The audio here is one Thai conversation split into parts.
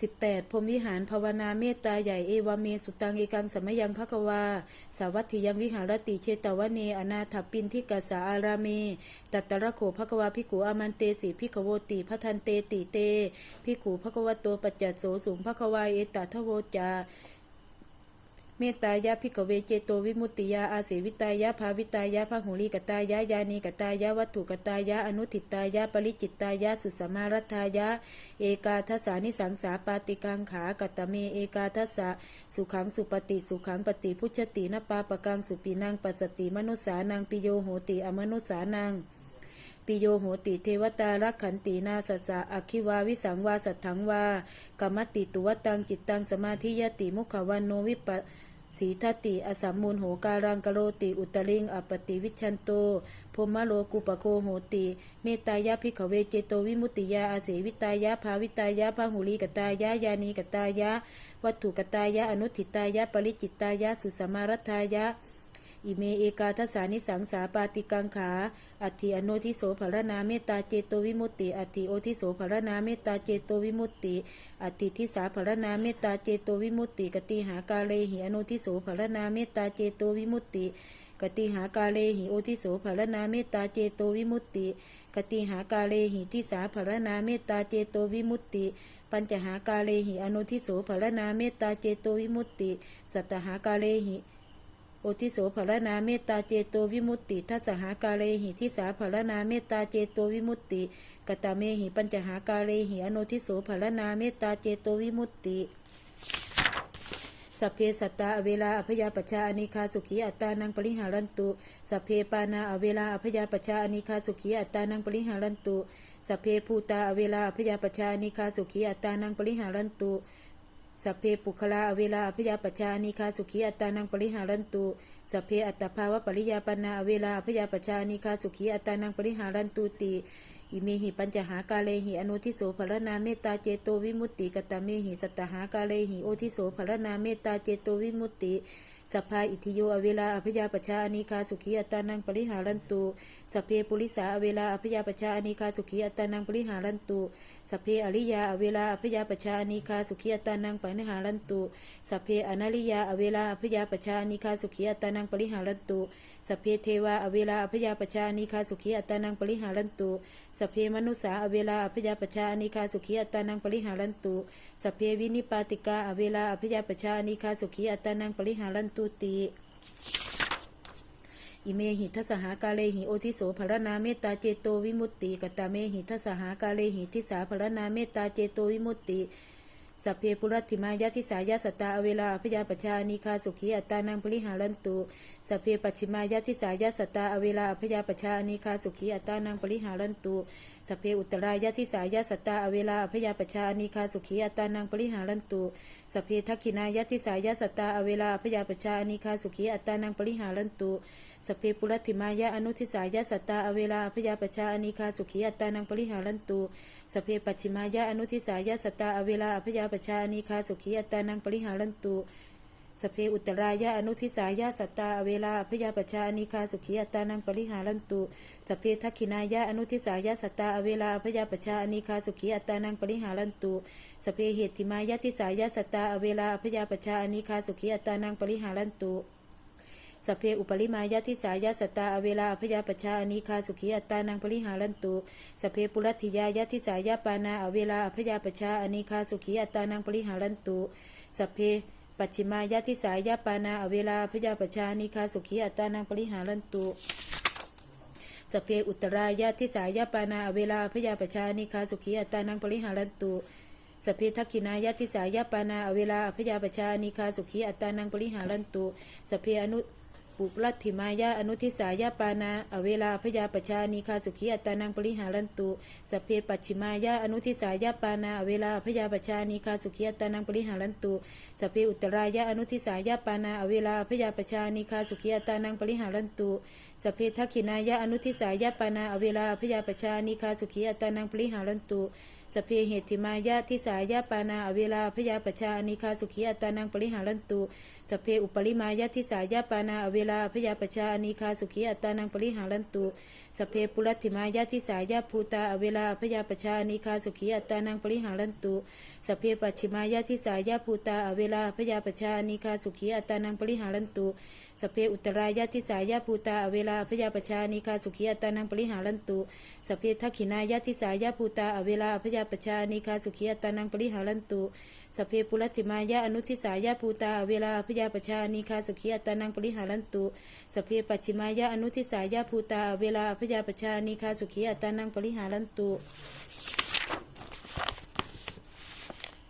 18พรมวิหารภาวนาเมตตาใหญ่เอวเมสุตังเอกังสมยังภควา สาวัตถิยังวิหารติเชตวเน อนาถปินทิกัสาอารามีตัตตระโขภควาพิกขุอามันเตสีพิกขโวติพัทันเตติเตพิกขุภควโตปัจจโสสูงภควาเอตทโวจา เมตตายะพิกเวเจโตวิมุตติยาอาเสวิตายะภาวิตายะพหุลีกตายะยานีกตายะวัตถุกตายะอนุทิตายะปริจิตตายะสุสมารัตายะ เอกาทัสานิสังสาปาติกังขากตเมเอกาทัสสะสุขังสุปฏิสุขังปฏิพุชตินปาปะกังสุปีนังปัสสติมนุสานังปิโยโหติอมนุสานังปิโยโหติเทวตารักขันตินาสัสะอคิวาวิสังวาสัทธังวากรรมติตุวตังจิตตังสมาธิยติมุขวันโนวิปป สีทติอสัมมูลโหการังกโรติ อุตริงอปติวิชันโตพรหมโลกุปโคโหติ เมตายะพิขเวเจโตวิมุตติยาอาเสวิตายะภาวิตายะพหุลีกตายะยานีกตายะ วัตถุกตายะอนุทิตายะปริจิตตายะสุสมารัตายะ อิเมเอกาทัสานิสังสาปาติกังขา อัตถิอโนทิโสภรนาเมตตาเจโตวิมุตติ อัตถิโอทิโสภรนาเมตตาเจโตวิมุตติ อัติทิสาภรนาเมตตาเจโตวิมุตติ กติหากาเลหิอโนทิโสภรนาเมตตาเจโตวิมุตติกติหากาเลหิโอทิโสภรนาเมตตาเจโตวิมุตติ กติหากาเลหิทิสาภรนาเมตตาเจโตวิมุตติ ปัญจหากาเลหิอโนทิโสภรนาเมตตาเจโตวิมุตติ สัตตหากาเลหิ โอทิโสภรนาเมตตาเจโตวิมุตติทัสหากาเลหิทิสาภรนาเมตตาเจโตวิมุตติกตาเมหิปัญจหากาเลหิอโนทิโสภรนาเมตตาเจโตวิมุตติสัพเพสัตตาอเวลาอภยาปชาอนิคาสุขีอัตตานังปริหารันตุสัพเพปานาอเวลาอภยาปชาอนิคาสุขีอัตตานังปริหารันตุสัพเพภูตาอเวลาอภยาปชชาอนิคาสุขีอัตตานังปริหารันตุ สัพเพปุคลาอเวลาอภยาปชชานิคาสุขีอัตตานังปริหารันตุสัพเพอัตตภาวะปริยาปนาอเวลาอภยาปชชานิคาสุขีอัตตานังปริหารันตุติอิเมหิปัญจหากาเลหิอนุทิโสภรนาเมตตาเจโตวิมุตติกตเมหิสัตตหากาเลหิโอทิโสภรนาเมตตาเจโตวิมุตติ สัพพาอิทิโยอเวลาอภยาปชาอนิคาสุขีอัตตานังปริหารันตุสัพเพปุริสาอเวลาอภยาปชาอนิคาสุขีอัตตานังปริหารันตุสัพเพอริยาอเวลาอภยาปชาอนิคาสุขีอัตตานังปริหารันตุสัพเพอนาริยาอเวลาอภยาปชาอนิคาสุขีอัตตานังปริหารันตุสัพเพเทวาอเวลาอภยาปชาอนิคาสุขีอัตตานังปริหารันตุสัพเพมนุษสาอเวลาอภยาปชาอนิคาสุขีอัตานังปริหารันตุสัพเพวินิปาติกาอเวลาอภยาปชาอนิคาสุขีอัตตานังปริหารันตุติอิเมหิทัสสหากาเลหิโอทิโสภรนาเมตตาเจโตวิมุตติกตาเมหิทัสสหากาเลหิทิสาภรนาเมตตาเจโตวิมุตติสัพเพปุรัติมายะทิสายะสตตาอเวลาอภยาปชานิคาสุขีอัตตานังปริหารันตุสัพเพปัจฉิมายะทิสายะสตตาอเวลาอภยาปชานิคาสุขีอัตตานังปริหารันตุสเพอุตรายะทิสายะสตตาอเวลาอภยาปชาอนิคาสุขีอัตานังปริหารันตุสเพทักขินายะทิสายะสตตาอเวลาอภยาปชาอนิคาสุขีอัตานังปริหารันตุสเพปุรัติมายะอนุทิสายะสัตตาอเวลาอภยาปชาอนิคาสุขีอัตานังปริหารันตุสเพปัจฉิมายะอนุทิสายะสัตตาอเวลาอภยาปชาอนิคาสุขีอัตานังปริหารันตุ สเพอุตรายะอนุทิสายะสัตตาอเวลาอภยาปชาอนิคาสุขีอัตานังปริหารันตุสเพทักขินายะอนุทิสายะสัตตาอเวลาอภยาปชาอนิคาสุขีอัตานังปริหารันตุสเพเหติมายะทิสายะสัตตาอเวลาอภยาปชาอนิคาสุขีอัตานังปริหารันตุสเพอุปริมายะทิสายะสตตาอเวลาอภยาปชาอนิคาสุขีอัตตานังปริหารันตุสเพปุรัตถิยายะทิสายะปานาอเวลาอภยาปชาอนิคาสุขีอัตตานังปริหารันตุสเพ ปัจฉิมายะทิสายะปานาอเวลาพยาปชานิคาสุขีอัตานังปริหารันตุสัพเพอุตรายะทิสายะปานาอเวลาพยาปชานิคาสุขีอัตานังปริหารันตุสัพเพทักขินายะทิสายะปานาอเวลาพยาปชานิคาสุขีอัตานังปริหารันตุสัพเพอนุ ปุรัตถิมายะอนุทิสายะปานาอเวลาพยาปชานิคาสุขีอัตตานังปริหารันตุสเพปัจฉิมายะอนุทิสายะปานาอเวลาพยาปชานิคาสุขีอัตตานังปริหารันตุสเพอุตรายะอนุทิสายะปานาอเวลาพยาปชานิคาสุขีอัตตานังปริหารันตุสเพทักขินายะอนุทิสายะปานาอเวลาพยาปชานิคาสุขีอัตตานังปริหารันตุ สพเพเหติมายะทิสายะปานาอเวลาพยาปชาอนิคาสุขีอัตานังปริหารันตุสเพอุปริมายะทิสายะปานาอเวลาพยาปชาอนิคาสุขีอัตานังปริหารันตุสเพปุรัติมายะทิสายะภูตาอเวลาพยาปชาอนิคาสุขีอัตานังปริหารันตุสเพปัจฉิมายะทิสายะภูตาอเวลาพยาปชาอนิคาสุขีอัตานังปริหารันตุสเพอุตรายะทิสายะภูตาอเวลาพยาปชาอนิคาสุขีอัตานังปริหารันตุสเพทักขินายะทิสายะภูตาอเวลาพยาปชานิคาสุขีอัตานังปริหารันตุสเพปุรัติมายะอนุทิสายะภูตาเวลาพยาปชานิคาสุขีอัตานังปริหารันตุสเพปัจฉิมายะอนุทิสายะภูตาเวลาพยาปชานิคาสุขีอัตานังปริหารันตุ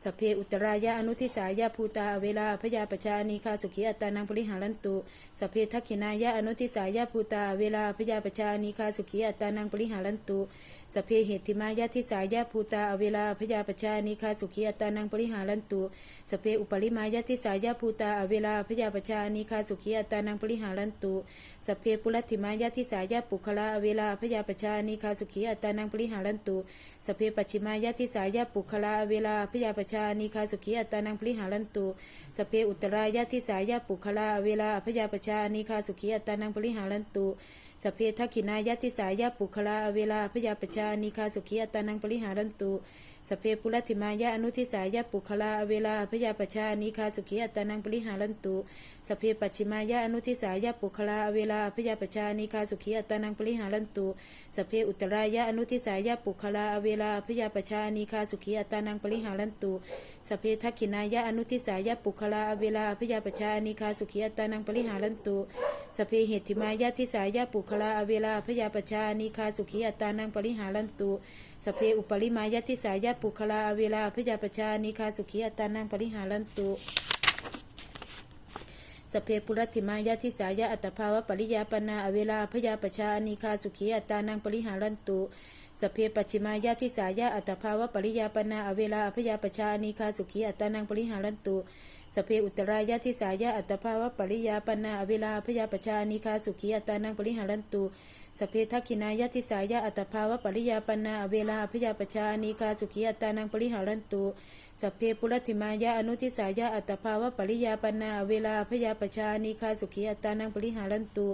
สเพอุตรายะอนุทิสายะภูตาอเวลาพยาปชานีคาสุขีอัตตานังปริหารันตุสเพทักขินายะอนุทิสายะภูตาอเวลาพยาปชานีคาสุขีอัตตานังปริหารันตุสเพเหติมายะทิสายะภูตาอเวลาพยาปชานีคาสุขีอัตตานังปริหารันตุสเพอุปริมายะทิสายะภูตาอเวลาพยาปชานีคาสุขีอัตตานังปริหารันตุสเพปุรัติมายะทิสายะปุคละอเวลาพยาปชานีคาสุขีอัตตานังปริหารันตุสเพปัจฉิมายะทิสายะปุคละอเวลาพยาปชานิคาสุขีอัตตานังพริหารันตุสเพอุตรายาทิสายาปุคละเวลาอพยาปชานิคาสุขีอัตตานังพริหารันตุ สเพทักินายะทิสายะปุคละอเวลาพยาปชานีคาสุขีอัตตานังปริหารันตุสเพปุรัติมายะอนุทิสายะปุคละอเวลาพยาปชานีคาสุขีอัตตานังปริหารันตุสเพปัจฉิมายะอนุทิสายะปุคละอเวลาพยาปชานีคาสุขีอัตตานังปริหารันตุสเพอุตรายะอนุทิสายะปุคละอเวลาพยาปชานีคาสุขีอัตตานังปริหารันตุสเพทักินายะอนุทิสายะปุคละอเวลาพยาปชานีคาสุขีอัตตานังปริหารันตุสเพเหติมายะทิสายะปุคคละอเวลาพยาปชานีคาสุขีอัตตานังปริหารันตุสเพอุปริมายะทิสายะปุคละอเวลาพยาปชานีคาสุขีอัตตานังปริหารันตุสเพปุรัติมายะทิสายะอัตภาวะปริยาปนาอเวลาพยาปชานิคาสุขีอัตตานังปริหารันตุสเพปัจิมายะทิสายะอัตภาวะปริยาปนาอเวลาพยาปชานิคาสุขีอัตตานังปริหารันตุ สเพอุตรายะทิสายะอัตภาวะปริยาปนาอเวลาพยาปชานิคาสุขีอัตตานังปริหารันตุสเพทักขินายะทิสายะอัตภาวะปริยาปนาอเวลาพยาปชานิคาสุขีอัตตานังปริหารันตุสเพปุรัติมายะอนุทิสายะอัตภาวะปริยาปนาอเวลาพยาปชานิคาสุขีอัตตานังปริหารันตุ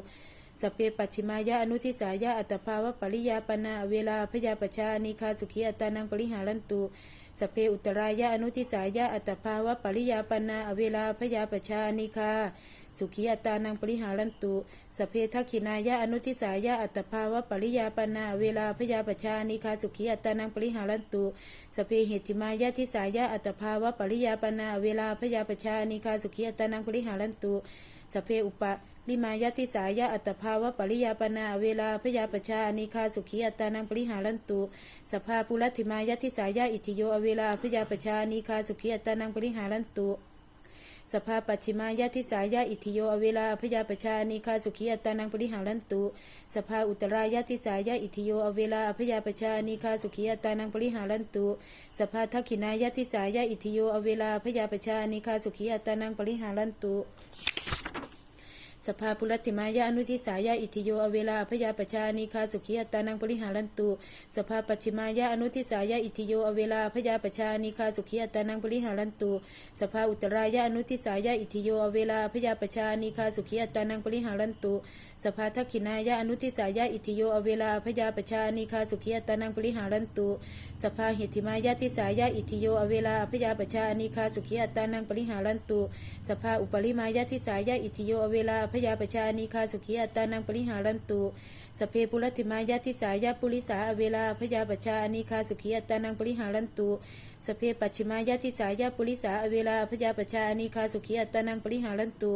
สเพปัจฉิมายะอนุทิสายะอัตภาวะปริยาปนาอเวลาพยาปชานิคาสุขีอัตตานังปริหารันตุ สเพอุตรายะอนุทิสายะอัตภาวะปริยาปนาอเวลาพยาปชานิคาสุขีอัตานังปริหารันตุสเพทักขินายะอนุทิสายะอัตภาวะปริยาปนาเวลาพยาปชานิคาสุขีอัตานังปริหารันตุสเพเหติมายะทิสายะอัตภาวะปริยาปนาเวลาพยาปชานิคาสุขีอัตานังปริหารันตุสเพอุปะ ลิมายะทิสายะอัตภาวะปริยาปนาเวลาพยาปชานิคาสุขีอัตานังปริหารันตุสภาปุรัติมายะทิสายะอิทิโยอเวลาพยาปชานิคาสุขีอัตานังปริหารันตุสภาปัจฉิมายะทิสายะอิทิโยอเวลาพยาปชานิคาสุขีอัตานังปริหารันตุสภาอุตรายะทิสายะอิทิโยอเวลาพยาปชานิคาสุขีอัตานังปริหารันตุสภาทักขินายะทิสายะอิทิโยอเวลาพยาปชานิคาสุขีอัตตานังปริหารันตุ สภาปุรัติมายะอนุทิสายะอิทิโยอเวลาพยาปชานิคาสุขีอัตตานังปริหารันตุสภาปัจฉิมายะอนุทิสายะอิทิโยอเวลาพยาปชานิคาสุขีอัตตานังปริหารันตุสภาอุตรายะอนุทิสายะอิทิโยอเวลาพยาปชานิคาสุขีอัตตานังปริหารันตุสภาทักขินายะอนุทิสายะอิทิโยอเวลาพยาปชานิคาสุขีอัตตานังปริหารันตุสภาเหติมายะทิสายะอิทิโยอเวลาพยาปชานิคาสุขีอัตตานังปริหารันตุสภาอุปริมายะทิสายะอิทิโยอเวลาพยาปชานีคาสุขีอัตตานังปริหารันตุ สเพปุรติมายะทิสายะปุริสาอเวลาพยาปชาอนิคาสุขีอัตตานังปริหารันตุสเพปัจฉิมายะทิสายะปุริสาอเวลาพยาปชาอนิคาสุขีอัตตานังปริหารันตุ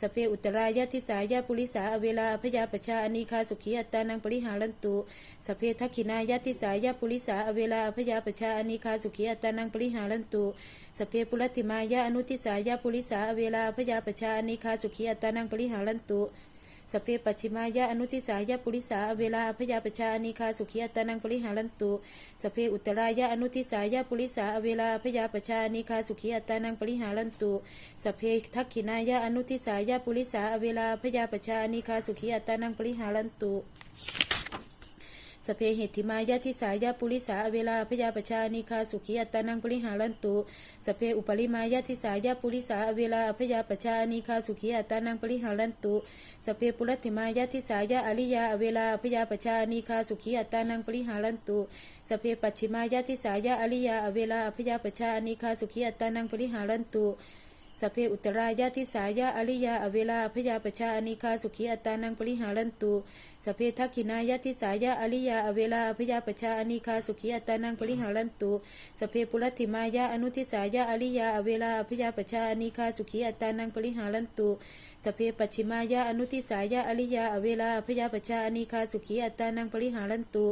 สเพอุตรายะทิสายะปุริสาอเวลาพยาปชาอนิคาสุขีอัตตานังปริหารันตุสเพทักขินายะทิสายะปุริสาอเวลาพยาปชาอนิคาสุขีอัตตานังปริหารันตุสเพปุรติมายะอนุทิสายะปุริสาอเวลาพยาปชาอนิคาสุขีอัตตานังปริหารันตุ สเพปัจฉิมายะอนุทิสายะปุริสาเวลาพยาปชาอนิคาสุขีอัตตานังปริหารันตุสเพอุตรายะอนุทิสายะปุริสาเวลาพยาปชาอนิคาสุขีอัตตานังปริหารันตุสเพทักขินายะอนุทิสายะปุริสาเวลาพยาปชาอนิคาสุขีอัตตานังปริหารันตุ สเพเหติมายะทิสายะปุริสาอเวลาพยาปชานิคาสุขีอัตตานังปริหารันตุสเพอุปริมายะทิสายะปุริสาอเวลาพยาปชานิคาสุขีอัตตานังปริหารันตุสเพปุรติมายะทิสายะอริยาอเวลาพยาปชานิคาสุขีอัตตานังปริหารันตุสเพปัจฉิมายะทิสายะอริยาอเวลาพยาปชานิคาสุขีอัตตานังปริหารันตุ สเพอุตรายะทิสายะอริยาอเวลาพยาปชานิคาสุขีอัตตานังปริหารันตุสเพทักขินายะทิสายะอริยาอเวลาพยาปชานิคาสุขีอัตตานังปริหารันตุสเพปุรติมายะอนุทิสายะอริยาอเวลาพยาปชานิคาสุขีอัตตานังปริหารันตุสเพปัจฉิมายะอนุทิสายะอริยาอเวลาพยาปชานิคาสุขีอัตตานังปริหารันตุ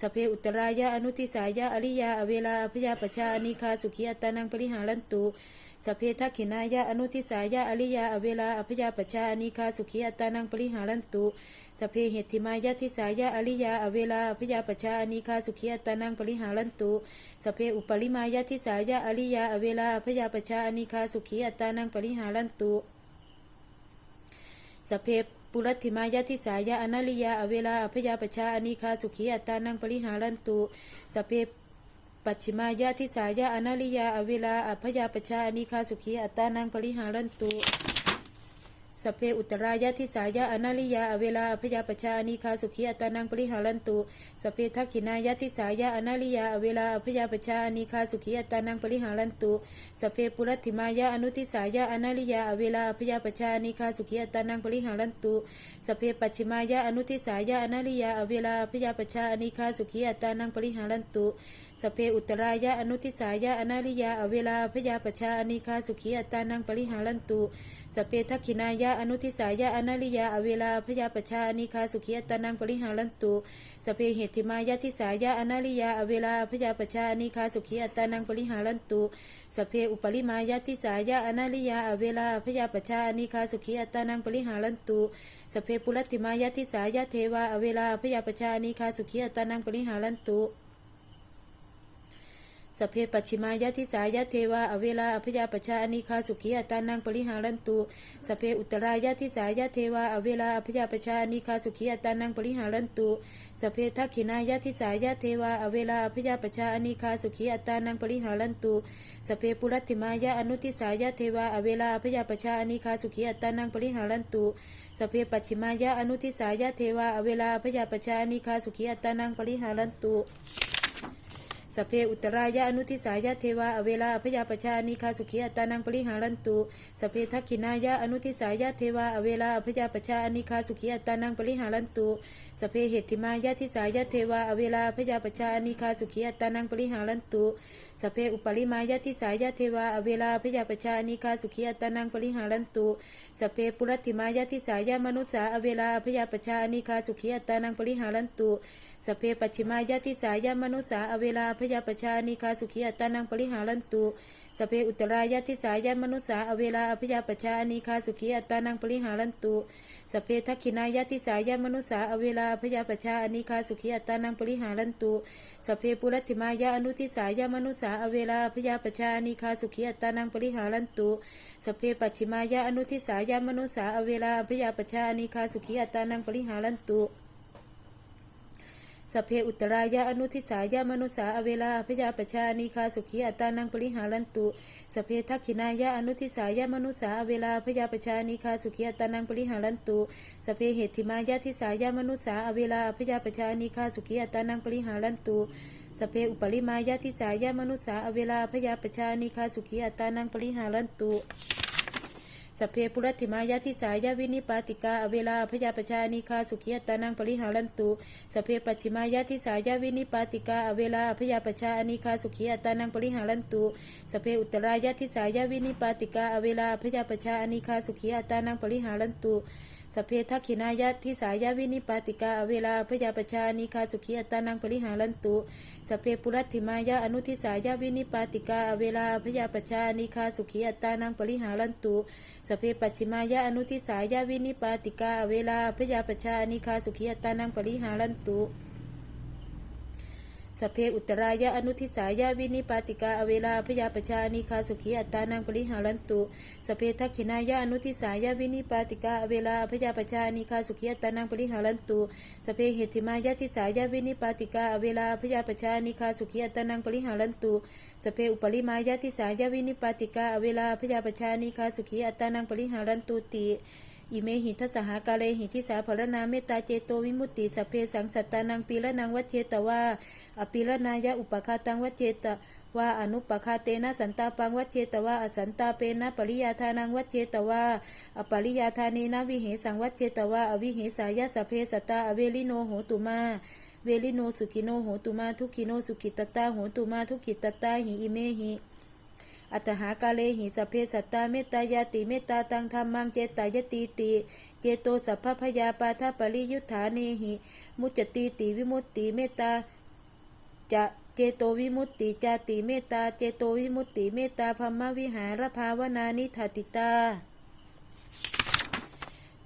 สเพอุตรายะอนุทิสายะอริยาอเวลาพยาปชานิคาสุขีอัตตานังปริหารันตุ สเพทักขินายะอนุทิสายะอริยาอเวลาอพยาปชานิคาสุขีอัตตานังปริหารันตุสเพเหติมายะทิสายะอริยาอเวลาอพยาปชานิคาสุขีอัตตานังปริหารันตุสเพอุปริมายะทิสายะอริยาอเวลาอพยาปชานิคาสุขีอัตตานังปริหารันตุสเพปุรัติมายะทิสายะอนาลิยาอเวลาอพยาปชาอนิคาสุขีอัตตานังปริหารันตุสเพ ปัจฉิมายะทิสายะอนาลิยา อเวลาอภยาปชานิคาสุขีอัตตานังปริหารันตุสเพอุตรายะทิสายะอนาลิยาอเวลาอภยาปชานิคาสุขีอัตตานังปริหารันตุสเพทักขินายะทิสายะอนาลิยาอเวลาอภยาปชานิคาสุขีอัตตานังปริหารันตุสเพปุรัติมายะอนุทิสายะอนาลิยาอเวลาอภยาปชานิคาสุขีอัตตานังปริหารันตุสเพปัจฉิมายะอนุทิสายะอนาลิยาอเวลาอภยาปชานิคาสุขีอัตตานังปริหารันตุ สเพอุตรายะอนุทิสายะอนาลิยาอเวลาพยาปชาอนิคาสุขีอัตตานังปริหารันตุสเพทักขินายะอนุทิสายะอนาลิยาอเวลาพยาปชาอนิคาสุขีอัตตานังปริหารันตุสเพเหติมายะทิสายะอนาลิยาอเวลาพยาปชาอนิคาสุขีอัตตานังปริหารันตุสเพอุปริมายะทิสายะอนาลิยาอเวลาพยาปชาอนิคาสุขีอัตตานังปริหารันตุสเพปุรติมายะทิสายะเทวาอเวลาพยาปชาอนิคาสุขีอัตตานังปริหารันตุ สเพปัจฉิมายะทิสายะเทวาอเวลาอพยาปชาอนิคาสุขีอัตตานังปริหารันตุสเพอุตรายะทิสายะเทวาอเวลาอพยาปชาอนิคาสุขีอัตตานังปริหารันตุสเพทักขินายะทิสายะเทวาอเวลาอพยาปชาอนิคาสุขีอัตตานังปริหารันตุสเพปุรัติมายะอนุทิสายะเทวาอเวลาอพยาปชาอนิคาสุขีอัตตานังปริหารันตุสเพปัจฉิมายะอนุทิสายะเทวาอเวลาอพยาปชาอนิคาสุขีอัตตานังปริหารันตุ สเพอุตรายะอนุทิสายะเทวาอเวลาพยาปชานิคาสุขีอัตตานังปริหารันตุสเพทักขินายะอนุทิสายะเทวาอเวลาพยาปชานิคาสุขีอัตตานังปริหารันตุ สเพเหติมายะทิสายะเทวาอเวลาพยาปชานิคาสุขีอัตตานังปริหารันตุสเพอุปริมายะทิสายะเทวาอเวลาพยาปชานิคาสุขีอัตตานังปริหารันตุสเพปุรติมายะทิสายะมนุสสาอเวลาพยาปชานิคาสุขีอัตตานังปริหารันตุสเพปัจฉิมายะทิสายะมนุสสาอเวลาพยาปชานิคาสุขีอัตตานังปริหารันตุสเพอุตรายะทิสายะมนุสสาอเวลาพยาปชานิคาสุขีอัตตานังปริหารันตุสเพทักขินายะทิสายะมนุสสาอเวลาพยาปชานิคาสุขีอัตตานังปริหารันตุสเพปุรัติมายะอนุทิสายะมนุสสาอเวลาพยาปชานิคาสุขีอัตตานังปริหารันตุสเพปัจฉิมายะอนุทิสายะมนุสสาอเวลาพยาปชานิคาสุขีอัตตานังปริหารันตุ สเพอุตรายะอนุทิสายะมนุสาอเวลาพยาปชานิคาสุขีอัตตานังปริหารันตุสเพทักขินายะอนุทิสายะมนุสาอเวลาพยาปชานิคาสุขีอัตตานังปริหารันตุสเพเหติมายะทิสายะมนุสาอเวลาพยาปชานิคาสุขีอัตตานังปริหารันตุสเพอุปริมายะทิสายะมนุสาอเวลาพยาปชานิคาสุขีอัตตานังปริหารันตุ สเพปุรัติมายะทิสายะวินิปาติกาอเวลาพยาปชานิคาสุขีอัตตานังปริหารันตุสเพปัจฉิมายะทิสายะวินิปาติกาอเวลาพยาปชานิคาสุขีอัตตานังปริหารันตุสเพอุตรายะทิสายะวินิปาติกาอเวลาพยาปชานิคาสุขีอัตตานังปริหารันตุสเพทักขินายะทิสายะวินิปาติกาอเวลาพยาปชานิคาสุขีอัตตานังปริหารันตุสเพปุรัติมายะอนุทิสายะวินิปาติกาอเวลาพยาปชานิคาสุขีอัตตานังปริหารันตุสสเพปัจฉิมายะอนุทิสายะวินิปาติกาอเวลาพยาปชานิคาสุขีอัตตานังปริหารันตุ สเพอุตรายะอนุทิสายะวินิปาติกาอเวลาพยาปชานิคาสุขีอัตตานังปริหารันตุสเพทักขินายะอนุทิสายะวินิปาติกาอเวลาพยาปชานิคาสุขีอัตตานังปริหารันตุสเพเหติมายะทิสายะวินิปาติกาอเวลาพยาปชานิคาสุขีอัตตานังปริหารันตุสเพอุปริมายะทิสายะวินิปาติกาอเวลาพยาปชานิคาสุขีอัตตานังปริหารันตุติ อิเมหิทัสหากาเลหิทิสาภรณาเมตตาเจโตวิมุตติสัพเพสังสัตตานังปีละนังวัเจตวาอปิละนายะอุปคาตังวัเจตวาอนุปคาเตนะสันตาปังวัจเจตวาอสันตาเปนะปริยาทานังวัจเจตวาอปริยาทานีนะวิเหสังวัจเจตวาอวิเหสายะสเพสัตตาอเวลิโนโหตุมาเวลิโนสุขิโนโหตุมาทุกขิโนสุขิตตาโหตุมาทุกขิตตาหิอิเมหิ อัตหากาเลหิสัพเพสัตตาเมตตายาติเมตตาตังธรรมังเจตายติติเจโตสัพพพยาปาทปริยุทธาเนหิมุจจติติวิมุตติเมตตาจะเจโตวิมุตติจาติเมตตาเจโตวิมุตติเมตตาพมวิหารภาวนานิทัติตา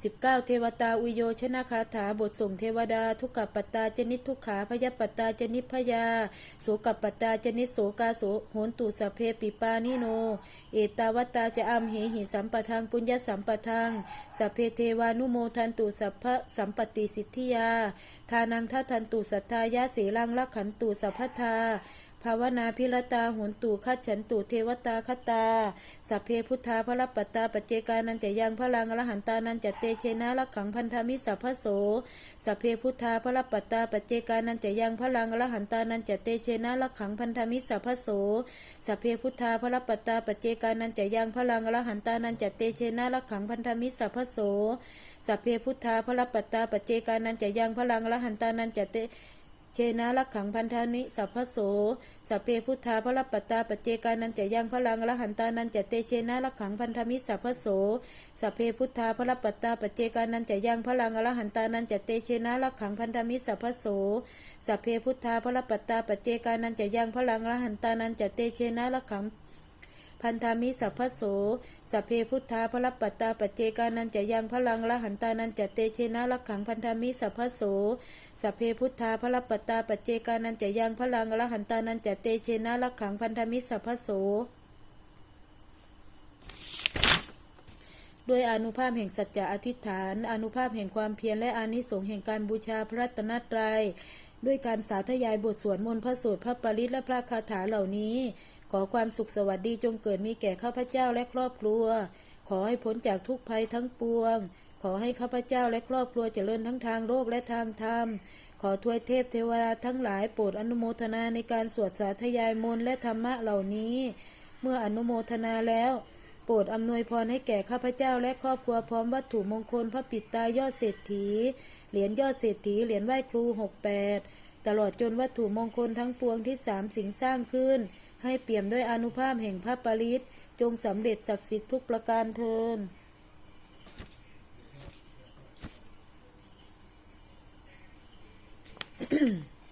19 เทวตาอุโยชนะคาถาบทส่งเทวดา ทุกขปัตตาจนิทุกขาพยปัตตาจนิพยา โสกปัตตาจนิโสกาโสโหนตุสเพปิปานิโน เอตาวตาจะอัมเหหิสัมปทังปุญญสัมปทังสัพเพเทวานุโมทันตุสัพพสัมปติสิทธิยา ทานังทัทันตุสัทธายาเสลังลักขันตุสัพพทา ภาวนาพิรตาหุนตุคัจฉันตุเทวตาคตา สัพเพพุทธาพระปัตตาปัจเจกานันจะยังพลังอรหันตานันจะเตเชนะลักขังพันธมิสัพพโส สัพเพพุทธาพระปัตตาปัจเจกานันจะยังพลังอรหันตานันจะเตเชนะลักขังพันธมิสัพพโส สัพเพพุทธาพระปัตตาปัจเจกานันจะยังพลังอรหันตานันจะเตเชนะลักขังพันธมิสัพพโส สัพเพพุทธาพระปัตตาปัจเจกานันจะยังพลังอรหันตานันจะเต เชนะลักขังพันธานิ สัพพโสสัพเพพุทธาพระปัตตาปเจกานันจะยังพลังละหันตานันจะเตเชนะลักขังพันธมิสัพพโสสัพเพพุทธาพระปัตตาปเจกานันจะยังพลังละหันตานันจะเตเชนะลักขังพันธมิสัพพโสสัพเพพุทธาพระปัตตาปเจกานันจะยังพลังละหันตานันจะเตเชนะลักขัง พันธามิสัพพโสสัพเพพุทธาพระปัตตาปัจเจกานันจะยังพลังละหันตานันจะเตเชนะลักขังพันธามิสัพพโสสัพเพพุทธาพระปัตตาปัจเจกานันจะยังพลังละหันตานันจะเตเชนะลักขังพันธามิสัพพโสด้วยอนุภาพแห่งสัจจะอธิษฐาน อนุภาพแห่งความเพียรและอานิสงส์แห่งการบูชาพระรัตนตรัยด้วยการสาธยายบทสวดมนต์พระสูตรพระปริตและพระคาถาเหล่านี้ ขอความสุขสวัสดีจงเกิดมีแก่ข้าพเจ้าและครอบครัว ขอให้พ้นจากทุกภัยทั้งปวง ขอให้ข้าพเจ้าและครอบครัวเจริญทั้งทางโลกและทางธรรม ขอทวยเทพเทวดาทั้งหลายโปรดอนุโมทนาในการสวดสาธยายมนและธรรมะเหล่านี้ เมื่ออนุโมทนาแล้วโปรดอำนวยพรให้แก่ข้าพเจ้าและครอบครัวพร้อมวัตถุมงคลพระปิดตายอดเศรษฐี เหรียญยอดเศรษฐีเหรียญไหว้ครู 68 ตลอดจนวัตถุมงคลทั้งปวงที่สามสิ่งสร้างขึ้น ให้เปี่ยมด้วยอนุภาพแห่งพระปริตจงสำเร็จศักดิ์สิทธิ์ทุกประการเทิน